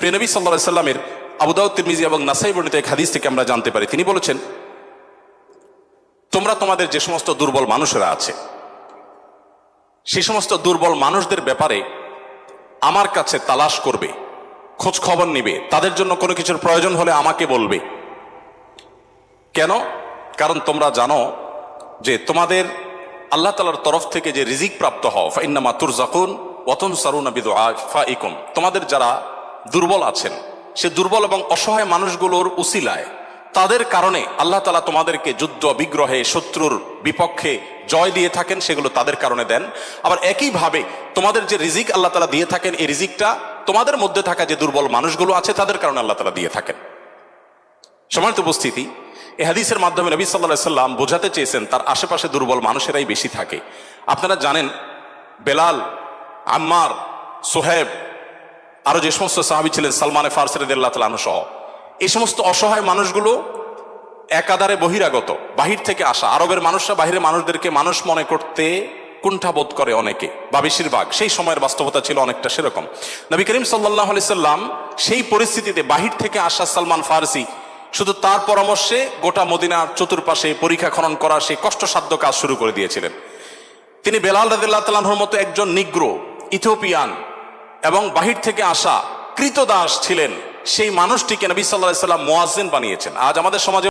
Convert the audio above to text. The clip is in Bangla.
প্রিয়নবী সাল্লাহ সাল্লামের আবুদাউদ তিরমিজি এবং নাসাই বর্ণিত এক হাদিস থেকে আমরা জানতে পারি। তিনি বলেছেন, তোমরা তোমাদের যে সমস্ত দুর্বল মানুষেরা আছে, সে সমস্ত দুর্বল মানুষদের ব্যাপারে আমার কাছে তালাশ করবে খোঁজ খবর নিবে। তাদের জন্য কোনো কিছুর প্রয়োজন হলে আমাকে বলবে। কেন? কারণ তোমরা জানো যে তোমাদের আল্লাহ তালার তরফ থেকে যে রিজিক প্রাপ্ত হও, ফাইন্নামা তুর জাকুন আবিদ সারুনাবিদ ফাইকুম তোমাদের যারা দুর্বল আছেন। সে দুর্বল এবং অসহায় মানুষগুলোর উসিলায়। তাদের কারণে আল্লাহ তালা তোমাদেরকে যুদ্ধ, বিগ্রহে, শত্রুর বিপক্ষে জয় দিয়ে থাকেন, সেগুলো তাদের কারণে দেন। আবার একইভাবে তোমাদের যে রিজিক আল্লাহ তালা দিয়ে থাকেন, এই রিজিকটা তোমাদের মধ্যে থাকা যে দুর্বল মানুষগুলো আছে, তাদের কারণে আল্লাহ তালা দিয়ে থাকেন। সমানিত উপস্থিতি, এই হাদিসের মাধ্যমে নবী সাল্লাহ সাল্লাম বোঝাতে চেয়েছেন, তার আশেপাশে দুর্বল মানুষেরাই বেশি থাকে। আপনারা জানেন, বেলাল, আম্মার, সোহেব আরও যে সমস্ত সাহাবি ছিলেন, সালমানে ফারসেরদুল্লাহ তালাহ সহ, এই সমস্ত অসহায় মানুষগুলো একাধারে বহিরাগত, বাহির থেকে আসা। আরবের মানুষরা বাহিরের মানুষদেরকে মানুষ মনে করতে কুণ্ঠাবোধ করে অনেকে, বা বেশিরভাগ। সেই সময়ের বাস্তবতা ছিল অনেকটা সেরকম। নবী করিম সাল্লাহ সাল্লাম সেই পরিস্থিতিতে বাহির থেকে আসা সালমান ফারসি, শুধু তার পরামর্শে গোটা মদিনার চতুর্পাশে পরীক্ষা খনন করা, সেই কষ্টসাধ্য কাজ শুরু করে দিয়েছিলেন। তিনি বেলাল রাদিল্লাহ তালাহর মতো একজন নিগ্র ইথোপিয়ান এবং বাহির থেকে আসা কৃতদাস ছিলেন। সেই মানুষটিকে নবী সাল্লাহ সাল্লাম মোয়াজিন বানিয়েছেন। আজ আমাদের সমাজে